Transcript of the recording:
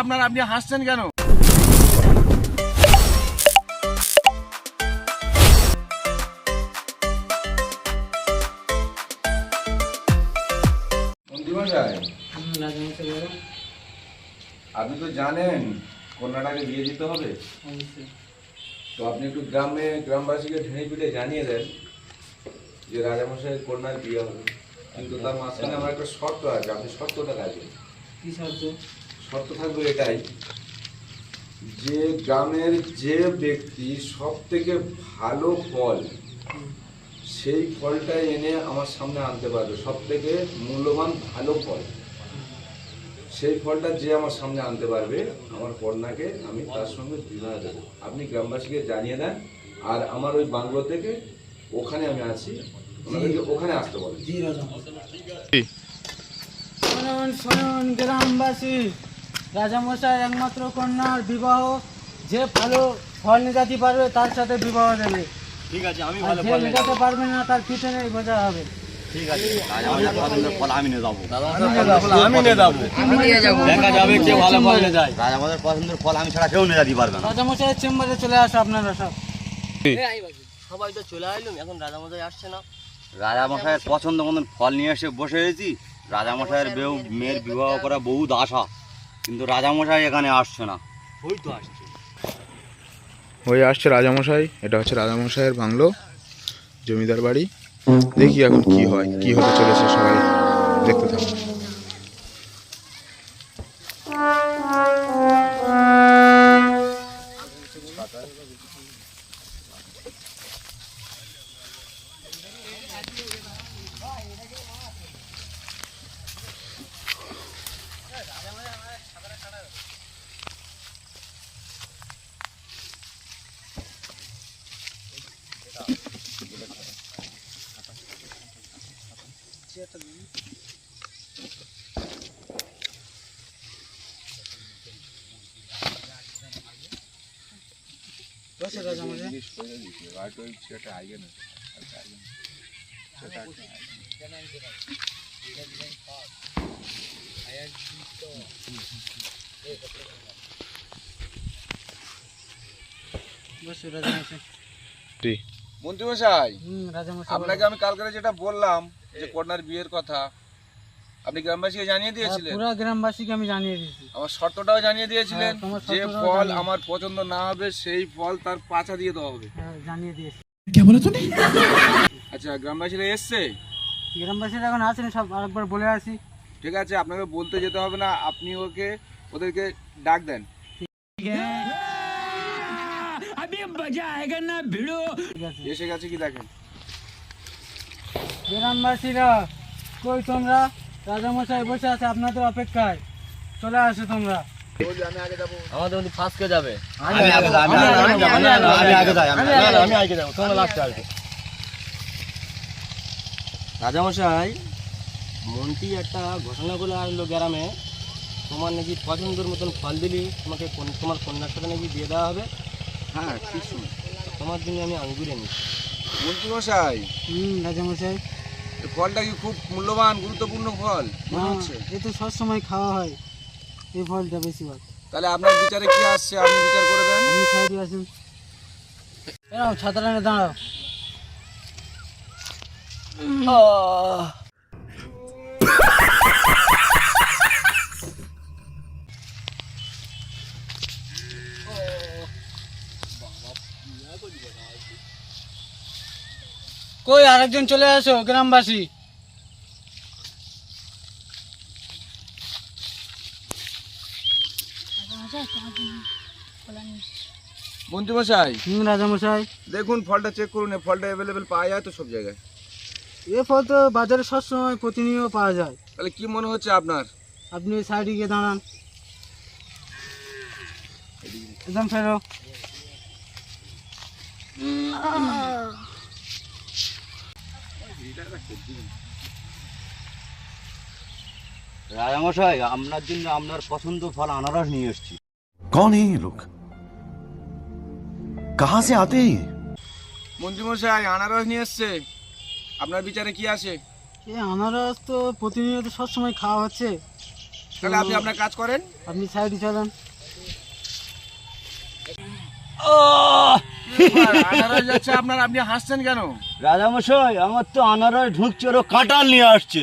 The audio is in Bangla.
আপনার আপনি হাসছেন কেন আপনি তো জানেন কন্যাটাকে বিয়ে দিতে হবে। তো আপনি একটু গ্রামে, গ্রামবাসীকে ঢেনে পিটে জানিয়ে দেন যে রাজামশাইয়ের কন্যার বিয়ে হবে। কিন্তু তার মাঝখানে আমার একটা শর্ত আছে আপনি শর্তটা রাখবেন। কি শর্ত? শর্ত থাকবে এটাই যে গ্রামের যে ব্যক্তি সব থেকে ভালো ফল সেই ফলটা এনে আমার সামনে আনতে পারবে সব থেকে মূল্যবান ভালো ফল। সেই ফলটা যে আমার সামনে আনতে পারবে আমার কন্যাকে আমি তার সঙ্গে বিবাহ দেবো। আপনি গ্রামবাসীকে জানিয়ে দেন আর আমার ওই বাংলো থেকে ওখানে আমি আছি। ওনাদেরকে ওখানে আসতে বলেন। জি রাজা শুনুন শুনুন গ্রামবাসী। রাজামশাই একমাত্র কন্যার বিবাহ। যে ভালো ফল নিকাতে পারবে তার সাথে বিবাহ দেবে। ঠিক আছে আমি ভালো ফল নিকাতে পারবে। না তার পিছনে বোঝা হবে। ঠিক আছে পছন্দের ফল আমি নিয়ে যাব। আমি নিয়ে যাব। দেখা যাবে কে ভালো ফল নিয়ে যায়। রাজামশাই পছন্দের ফল আমি ছাড়া কেউ নিয়ে যেতে পারবে না। রাজামশাইয়ের চেম্বারে চলে আসো আপনারা সব। সবাই তো চলে আসলাম এখন রাজামশাই আসছে না। রাজামশাইয়ের পছন্দ মতন ফল নিয়ে এসে বসে হয়েছি রাজামশাইয়ের বেউ মেয়ের বিবাহ করা বহুত আশা কিন্তু রাজামশাই এখানে আসছে না। ওই তো আসছে। হয়ে আসছে রাজামশাই এটা হচ্ছে রাজামশাইয়ের বাংলো জমিদার বাড়ি। দেখি এখন কি হয় কি হতে চলেছে সবাই দেখতে থাকুন। বসে রাজামশাই বসে রাজামশাই মন্ত্রীমশাই হুম রাজামশাই আপনাকে আমি কালকে যেটা বললাম যে কন্যার বিয়ের কথা আপনি গ্রামবাসীকে জানিয়ে দিয়েছিলেন? পুরো গ্রামবাসীকে আমি জানিয়ে দিয়েছি। আমার শর্তটাও জানিয়ে দিয়েছিলেন হ্যাঁ, যে ফল আমার পছন্দ না হবে সেই ফল তার পাছা দিয়ে দেওয়া হবে। হ্যাঁ জানিয়ে দিয়েছি। আচ্ছা গ্রামবাসীরা এসছে? গ্রামবাসীরা এখন আসেনি সব আরেকবার বলে আসি। ঠিক আছে আপনাকে বলতে যেতে হবে না আপনি ওকে ওদেরকে ডাক দেন। ঠিক আছে এসে গেছে কি দেখেন? গ্রামবাসীরা কই তোমরা? রাজামশাই বসে আছে আপনাদের অপেক্ষায়। চলে আসো তোমরা। আমাদের মধ্যে ফাঁসকে যাবে? আমি আগে যাই, আমি যাই, আমি যাব তোমরা লাস্টে আসবে। রাজামশাই মন্ত্রী একটা ঘোষণা করে আসলো গ্রামে তোমার নাকি পছন্দের মতন ফল দিলি তোমাকে তোমার কন্যার সাথে নাকি দিয়ে দেওয়া হবে? হ্যাঁ ঠিক শুনুন তোমার জন্য আমি আঙ্গুরে নিচ্ছি মন্ত্রীমশাই। হুম রাজামশাই। এই ফলটা কি খুব মূল্যবান গুরুত্বপূর্ণ ফল? মনে হচ্ছে? এ তো সবসময় খাওয়া হয় এই ফলটা বেশিরভাগ। তাহলে আপনার বিচারে কি আসছে? আপনি বিচার করে দেন। আপনি খাই দিয়ে আসুন। এরাও ছাতাটা নিয়ে দাঁড়াও। কই আরেকজন চলে আসো গ্রামবাসী। মন্ত্রীমশাই হুম রাজামশাই। দেখুন ফলটা চেক করুন এই ফলটা অ্যাভেলেবেল পাওয়া যায় তো সব জায়গায়? এ ফল তো বাজারে সবসময় প্রতিনিয়ত পাওয়া যায়। তাহলে কি মনে হচ্ছে আপনার? আপনি সাইডে গিয়ে দাঁড়ান। একদম ফেরো রাজামশাই আপনার জন্য আপনার পছন্দ ফল আনারস নিয়ে এসেছি कौन है ये लोग कहां से आते हैं ये মন্ত্রীমশাই আনারস নিয়ে এসছে আপনার বিচারে কি আছে এ আনারস তো প্রতিনিয়ত সবসময় খাওয়া হচ্ছে তাহলে আপনি আপনার কাজ করেন আপনি সাইডে চলেন আনারস যাচ্ছে আপনার আপনি হাসছেন কেন? রাজামশাই আমার তো আনারস ঢুকছে ওরা কাঁটাল নিয়ে আসছে।